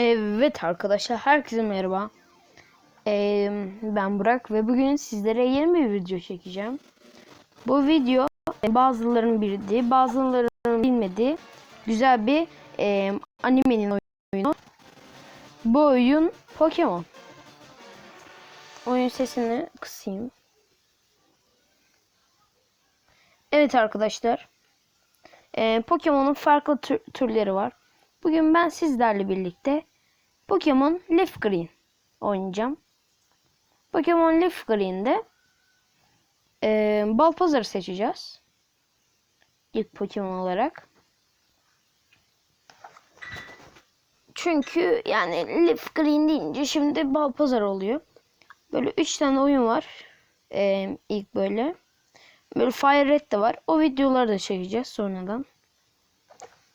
Evet arkadaşlar herkese merhaba. Ee, ben Burak ve bugün sizlere yeni bir video çekeceğim. Bu video bazılarının bildiği, bazılarının bilmediği güzel bir e, animenin oyunu. Bu oyun Pokemon. Oyun sesini kısayım. Evet arkadaşlar. E, Pokemon'un farklı tür- türleri var. Bugün ben sizlerle birlikte Pokemon Leaf Green oynayacağım. Pokemon Leaf Green'de e, Balpazar'ı seçeceğiz. İlk Pokemon olarak. Çünkü yani Leaf Green deyince şimdi Balpazar oluyor. Böyle 3 tane oyun var. E, ilk böyle. Böyle Fire Red de var. O videoları da çekeceğiz sonradan.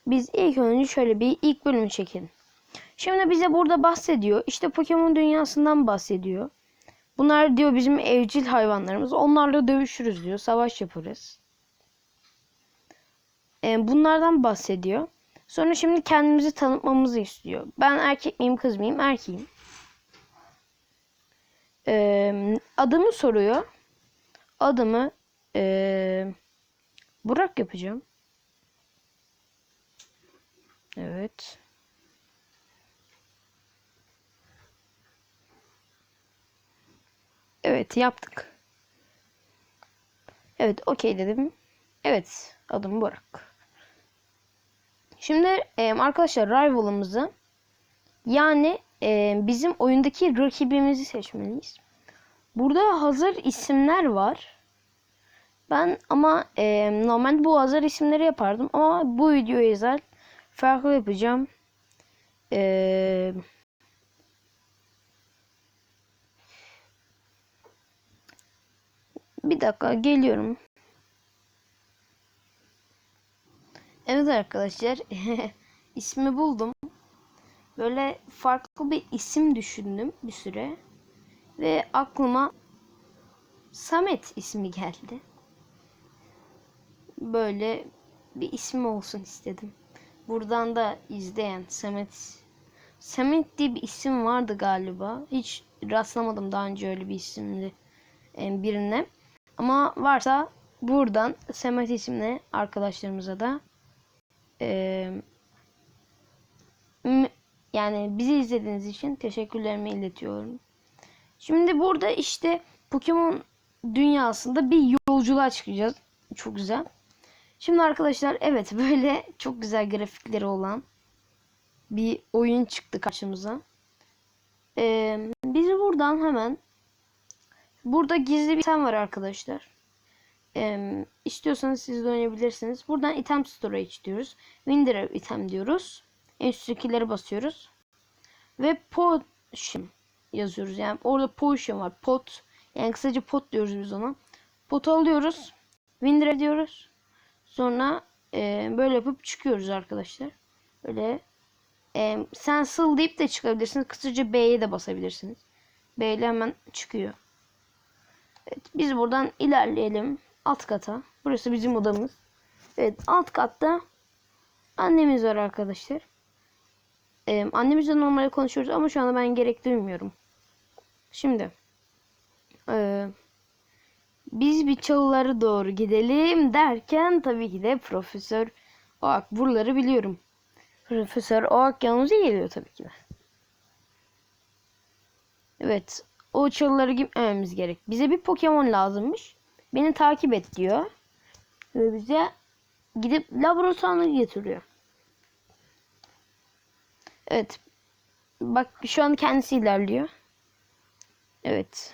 Biz ilk önce şöyle bir ilk bölümü çekelim. Şimdi bize burada bahsediyor. İşte Pokemon dünyasından bahsediyor. Bunlar diyor bizim evcil hayvanlarımız. Onlarla dövüşürüz diyor. Savaş yaparız. Ee, bunlardan bahsediyor. Sonra şimdi kendimizi tanıtmamızı istiyor. Ben erkek miyim kız mıyım? Erkeğim. Ee, adımı soruyor. Adımı ee, Burak yapacağım. Evet. Evet yaptık. Evet okey dedim. Evet adım Burak. Şimdi e, arkadaşlar rival'ımızı yani e, bizim oyundaki rakibimizi seçmeliyiz. Burada hazır isimler var. Ben ama e, normalde bu hazır isimleri yapardım ama bu videoya özel farklı yapacağım. Ee, bir dakika geliyorum. Evet arkadaşlar ismi buldum. Böyle farklı bir isim düşündüm bir süre. Ve aklıma Samet ismi geldi. Böyle bir isim olsun istedim. Buradan da izleyen Samet Samet diye bir isim vardı galiba. Hiç rastlamadım daha önce öyle bir isimli e, birine. Ama varsa buradan Samet isimli arkadaşlarımıza da e, yani bizi izlediğiniz için teşekkürlerimi iletiyorum. Şimdi burada işte Pokemon dünyasında bir yolculuğa çıkacağız. Çok güzel. Şimdi arkadaşlar evet böyle çok güzel grafikleri olan bir oyun çıktı karşımıza. Ee, biz buradan hemen burada gizli bir item var arkadaşlar. Ee, istiyorsanız siz de oynayabilirsiniz. Buradan item storage diyoruz. Window item diyoruz. En üsttekileri basıyoruz. Ve potion yazıyoruz. Yani orada potion var. Pot. Yani kısaca pot diyoruz biz ona. Pot alıyoruz. Window diyoruz. Sonra e, böyle yapıp çıkıyoruz arkadaşlar. Böyle e, cancel deyip de çıkabilirsiniz. Kısaca B'ye de basabilirsiniz. B ile hemen çıkıyor. Evet, biz buradan ilerleyelim alt kata. Burası bizim odamız. Evet alt katta annemiz var arkadaşlar. E, annemizle normal konuşuyoruz ama şu anda ben gerek duymuyorum. Şimdi eee biz bir çalılara doğru gidelim derken tabii ki de Profesör Oak buraları biliyorum. Profesör Oak yanımıza geliyor tabii ki de. Evet. O çalıları gitmememiz gerek. Bize bir Pokemon lazımmış. Beni takip et diyor. Ve bize gidip laboratuvarına getiriyor. Evet. Bak şu an kendisi ilerliyor. Evet.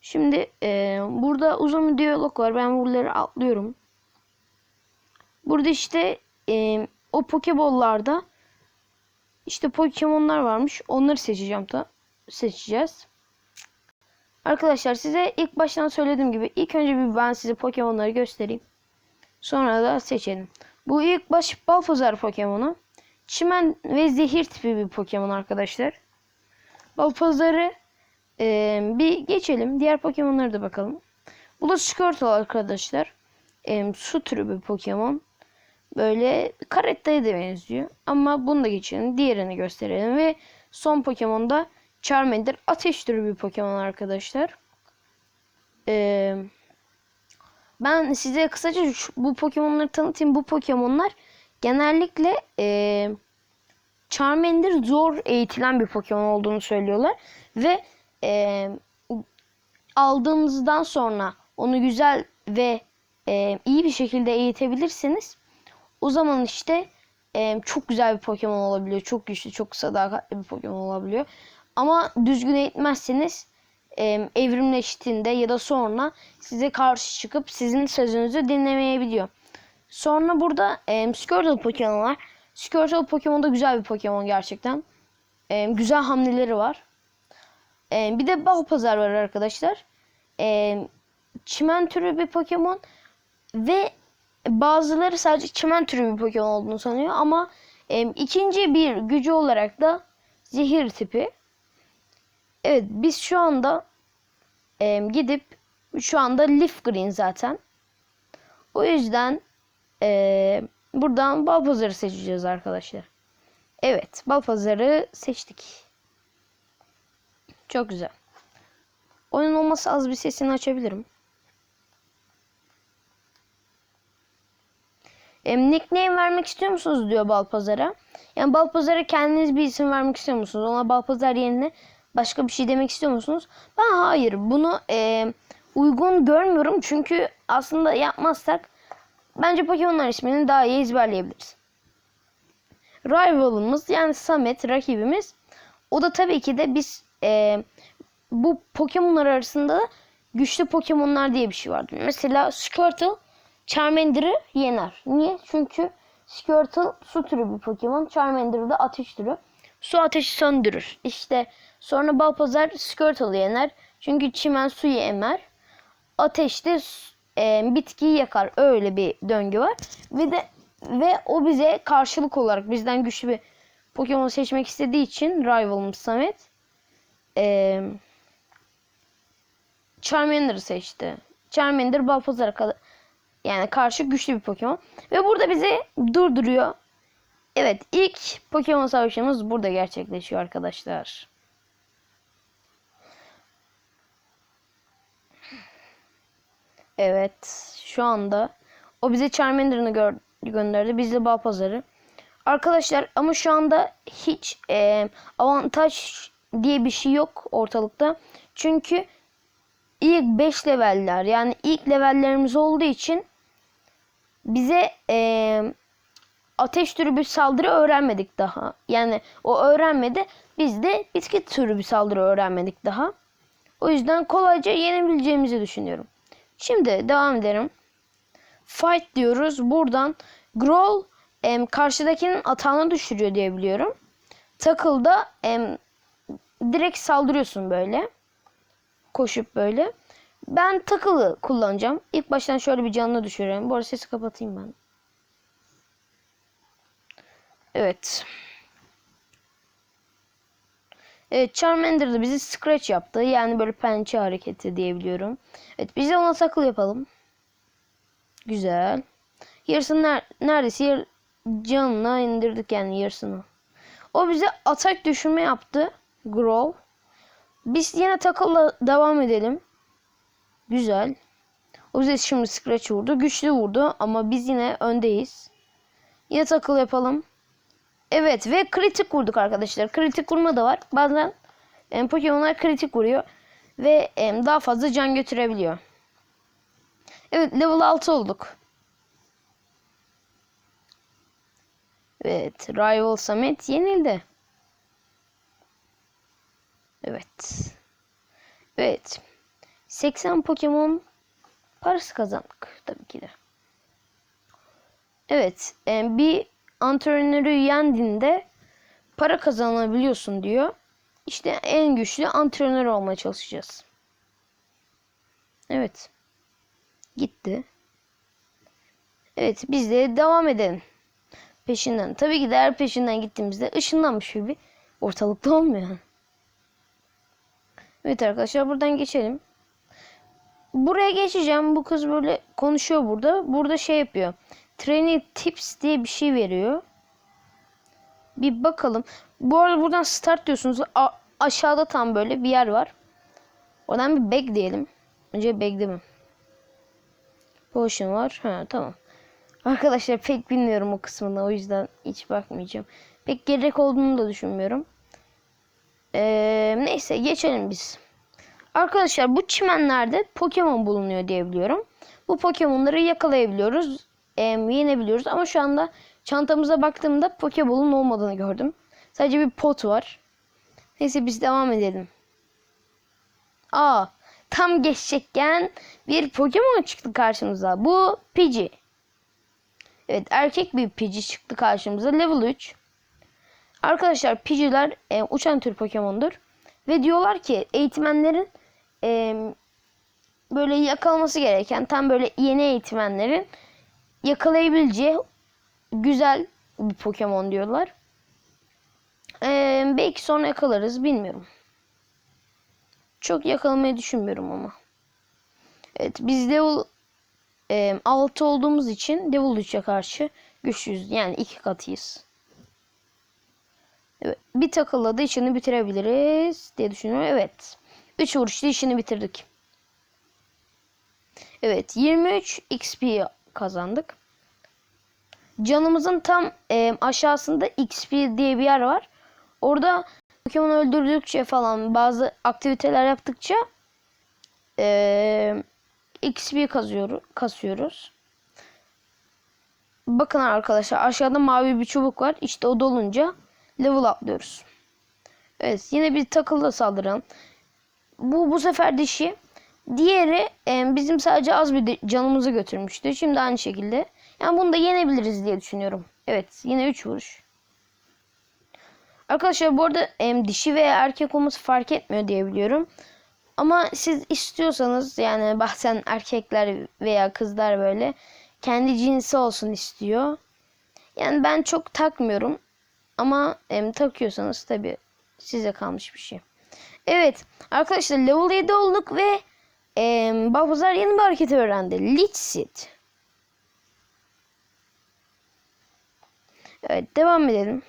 Şimdi e, burada uzun bir diyalog var. Ben buraları atlıyorum. Burada işte e, o Pokeball'larda işte Pokemon'lar varmış. Onları seçeceğim da seçeceğiz. Arkadaşlar size ilk baştan söylediğim gibi ilk önce bir ben size Pokemon'ları göstereyim. Sonra da seçelim. Bu ilk baş Balfazar Pokemon'u. Çimen ve zehir tipi bir Pokemon arkadaşlar. Balfazar'ı ee, bir geçelim. Diğer Pokemon'lara da bakalım. Bu da Squirtle arkadaşlar. Ee, su türü bir Pokemon. Böyle Karetta'ya da benziyor. Ama bunu da geçelim. Diğerini gösterelim. Ve son Pokemon da Charmander. Ateş türü bir Pokemon arkadaşlar. Ee, ben size kısaca şu- bu Pokemon'ları tanıtayım. Bu Pokemon'lar genellikle ee, Charmander zor eğitilen bir Pokemon olduğunu söylüyorlar. Ve ee, aldığınızdan sonra onu güzel ve ee, iyi bir şekilde eğitebilirseniz o zaman işte e, çok güzel bir Pokemon olabiliyor. Çok güçlü, çok sadakatli bir Pokemon olabiliyor. Ama düzgün eğitmezseniz e, evrimleştiğinde ya da sonra size karşı çıkıp sizin sözünüzü dinlemeyebiliyor. Sonra burada e, Squirtle Pokemon var. Squirtle Pokemon da güzel bir Pokemon gerçekten. E, güzel hamleleri var. E, bir de Balpazar var arkadaşlar. E, çimen türü bir Pokemon ve bazıları sadece çimen türü bir Pokemon olduğunu sanıyor ama e, ikinci bir gücü olarak da zehir tipi. Evet biz şu anda e, gidip şu anda Leaf Green zaten. O yüzden e, buradan Balpazar'ı seçeceğiz arkadaşlar. Evet Balpazar'ı seçtik. Çok güzel. Oyun olmasa az bir sesini açabilirim. Em, nickname vermek istiyor musunuz diyor Balpazar'a. Yani Balpazar'a kendiniz bir isim vermek istiyor musunuz? Ona Balpazar yerine başka bir şey demek istiyor musunuz? Ben hayır. Bunu e, uygun görmüyorum. Çünkü aslında yapmazsak bence Pokemon'lar ismini daha iyi ezberleyebiliriz. Rival'ımız yani Samet rakibimiz. O da tabii ki de biz e, bu Pokemon'lar arasında da güçlü Pokemon'lar diye bir şey vardır. Mesela Squirtle Charmander'ı yener. Niye? Çünkü Squirtle su türü bir Pokemon. Charmander da ateş türü. Su ateşi söndürür. İşte sonra Balpazar Squirtle'ı yener. Çünkü çimen suyu emer. Ateş de e, bitkiyi yakar. Öyle bir döngü var. Ve de ve o bize karşılık olarak bizden güçlü bir Pokemon seçmek istediği için rivalımız Samet e, Charmander'ı seçti. Charmander Balpazar'a kadar yani karşı güçlü bir Pokemon. Ve burada bizi durduruyor. Evet ilk Pokemon savaşımız burada gerçekleşiyor arkadaşlar. Evet şu anda o bize Charmander'ını gö- gönderdi. Biz de Balpazar'ı. Arkadaşlar ama şu anda hiç e, avantaj diye bir şey yok ortalıkta. Çünkü ilk 5 leveller yani ilk levellerimiz olduğu için bize e, ateş türü bir saldırı öğrenmedik daha. Yani o öğrenmedi. Biz de bitki türü bir saldırı öğrenmedik daha. O yüzden kolayca yenebileceğimizi düşünüyorum. Şimdi devam edelim. Fight diyoruz. Buradan Growl em, karşıdakinin atağını düşürüyor diye biliyorum. Tackle'da em, direkt saldırıyorsun böyle. Koşup böyle. Ben takılı kullanacağım. İlk baştan şöyle bir canlı düşüreyim. Bu arada sesi kapatayım ben. Evet. Evet Charmander da bizi scratch yaptı. Yani böyle pençe hareketi diyebiliyorum. Evet biz de ona takıl yapalım. Güzel. Yarısını ner neredeyse yar canına indirdik yani yarısını. O bize atak düşürme yaptı. Grow. Biz yine takılla devam edelim. Güzel. O bize şimdi scratch vurdu. Güçlü vurdu ama biz yine öndeyiz. Yine takıl yapalım. Evet ve kritik vurduk arkadaşlar. Kritik vurma da var. Bazen em, Pokemon'lar kritik vuruyor. Ve em, daha fazla can götürebiliyor. Evet level 6 olduk. Evet Rival Samet yenildi. Evet. Evet. 80 Pokemon parası kazandık tabii ki de. Evet, e, bir antrenörü yendiğinde para kazanabiliyorsun diyor. İşte en güçlü antrenör olmaya çalışacağız. Evet. Gitti. Evet, biz de devam edelim. Peşinden. Tabii ki de her peşinden gittiğimizde ışınlanmış gibi ortalıkta olmuyor. Evet arkadaşlar buradan geçelim. Buraya geçeceğim. Bu kız böyle konuşuyor burada. Burada şey yapıyor. training tips diye bir şey veriyor. Bir bakalım. Bu arada buradan start diyorsunuz. A- aşağıda tam böyle bir yer var. Oradan bir back diyelim. Önce back mi? Potion var. Ha tamam. Arkadaşlar pek bilmiyorum o kısmını. O yüzden hiç bakmayacağım. Pek gerek olduğunu da düşünmüyorum. Ee, neyse geçelim biz. Arkadaşlar bu çimenlerde Pokemon bulunuyor diye biliyorum. Bu Pokemon'ları yakalayabiliyoruz. E, yenebiliyoruz ama şu anda çantamıza baktığımda Pokeball'un olmadığını gördüm. Sadece bir pot var. Neyse biz devam edelim. Aa, tam geçecekken bir Pokemon çıktı karşımıza. Bu Pidgey. Evet erkek bir Pidgey çıktı karşımıza. Level 3. Arkadaşlar Pidgey'ler e, uçan tür Pokemon'dur. Ve diyorlar ki eğitmenlerin e, böyle yakalaması gereken tam böyle yeni eğitmenlerin yakalayabileceği güzel bir Pokemon diyorlar. E, belki sonra yakalarız bilmiyorum. Çok yakalamayı düşünmüyorum ama. Evet biz level e, 6 olduğumuz için level 3'e karşı güçlüyüz. Yani iki katıyız. Evet, bir takılla da işini bitirebiliriz diye düşünüyorum. Evet. 3 vuruşta işini bitirdik. Evet 23 XP kazandık. Canımızın tam e, aşağısında XP diye bir yer var. Orada Pokemon öldürdükçe falan bazı aktiviteler yaptıkça e, XP kazıyoruz, kasıyoruz. Bakın arkadaşlar aşağıda mavi bir çubuk var. İşte o dolunca level atlıyoruz. Evet yine bir takılla saldıralım. Bu bu sefer dişi. Diğeri e, bizim sadece az bir canımızı götürmüştü. Şimdi aynı şekilde. Yani bunu da yenebiliriz diye düşünüyorum. Evet yine 3 vuruş. Arkadaşlar bu arada em, dişi veya erkek olması fark etmiyor diye biliyorum. Ama siz istiyorsanız yani bazen erkekler veya kızlar böyle kendi cinsi olsun istiyor. Yani ben çok takmıyorum. Ama em, takıyorsanız tabi size kalmış bir şey. Evet arkadaşlar level 7 olduk ve em, Babuzlar yeni bir hareket öğrendi. Litsit. Evet devam edelim.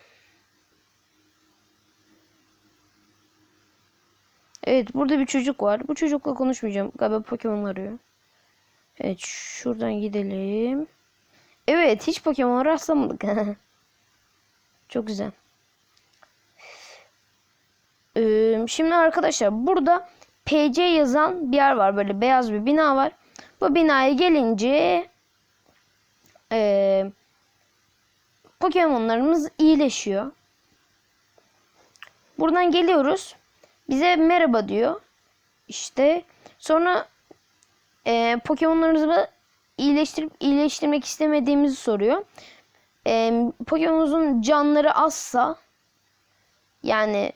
Evet burada bir çocuk var. Bu çocukla konuşmayacağım. Galiba Pokemon arıyor. Evet şuradan gidelim. Evet hiç Pokemon rastlamadık. Çok güzel. Şimdi arkadaşlar burada PC yazan bir yer var. Böyle beyaz bir bina var. Bu binaya gelince ee, Pokemon'larımız iyileşiyor. Buradan geliyoruz. Bize merhaba diyor. İşte sonra e, Pokemon'larımızı iyileştirip iyileştirmek istemediğimizi soruyor. E, Pokemon'umuzun canları azsa yani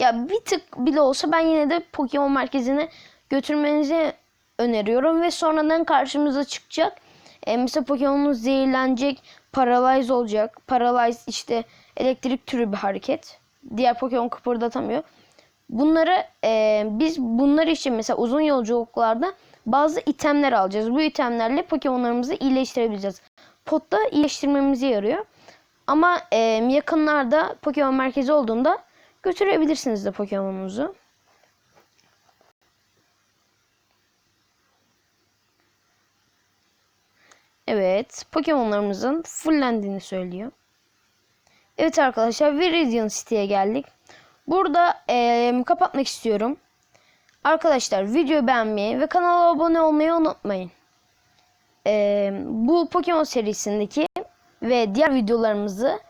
ya bir tık bile olsa ben yine de Pokemon merkezine götürmenizi öneriyorum ve sonradan karşımıza çıkacak. E, mesela Pokemon'un zehirlenecek, paralyze olacak. Paralyze işte elektrik türü bir hareket. Diğer Pokemon kıpırdatamıyor. Bunları e, biz bunlar için mesela uzun yolculuklarda bazı itemler alacağız. Bu itemlerle Pokemon'larımızı iyileştirebileceğiz. Potta iyileştirmemize yarıyor. Ama e, yakınlarda Pokemon merkezi olduğunda götürebilirsiniz de Pokemon'unuzu. Evet, Pokemon'larımızın fullendiğini söylüyor. Evet arkadaşlar, Viridian City'ye geldik. Burada eee, kapatmak istiyorum. Arkadaşlar video beğenmeyi ve kanala abone olmayı unutmayın. Eee, bu Pokemon serisindeki ve diğer videolarımızı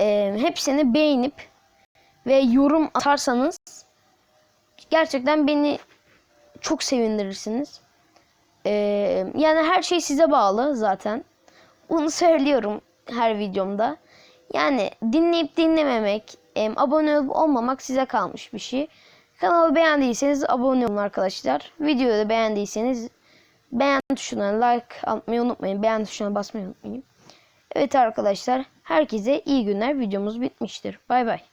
eee, hepsini beğenip ve yorum atarsanız gerçekten beni çok sevindirirsiniz. Eee, yani her şey size bağlı zaten. Bunu söylüyorum her videomda. Yani dinleyip dinlememek, em, abone olup olmamak size kalmış bir şey. Kanalı beğendiyseniz abone olun arkadaşlar. Videoyu da beğendiyseniz beğen tuşuna like atmayı unutmayın. Beğen tuşuna basmayı unutmayın. Evet arkadaşlar herkese iyi günler. Videomuz bitmiştir. Bay bay.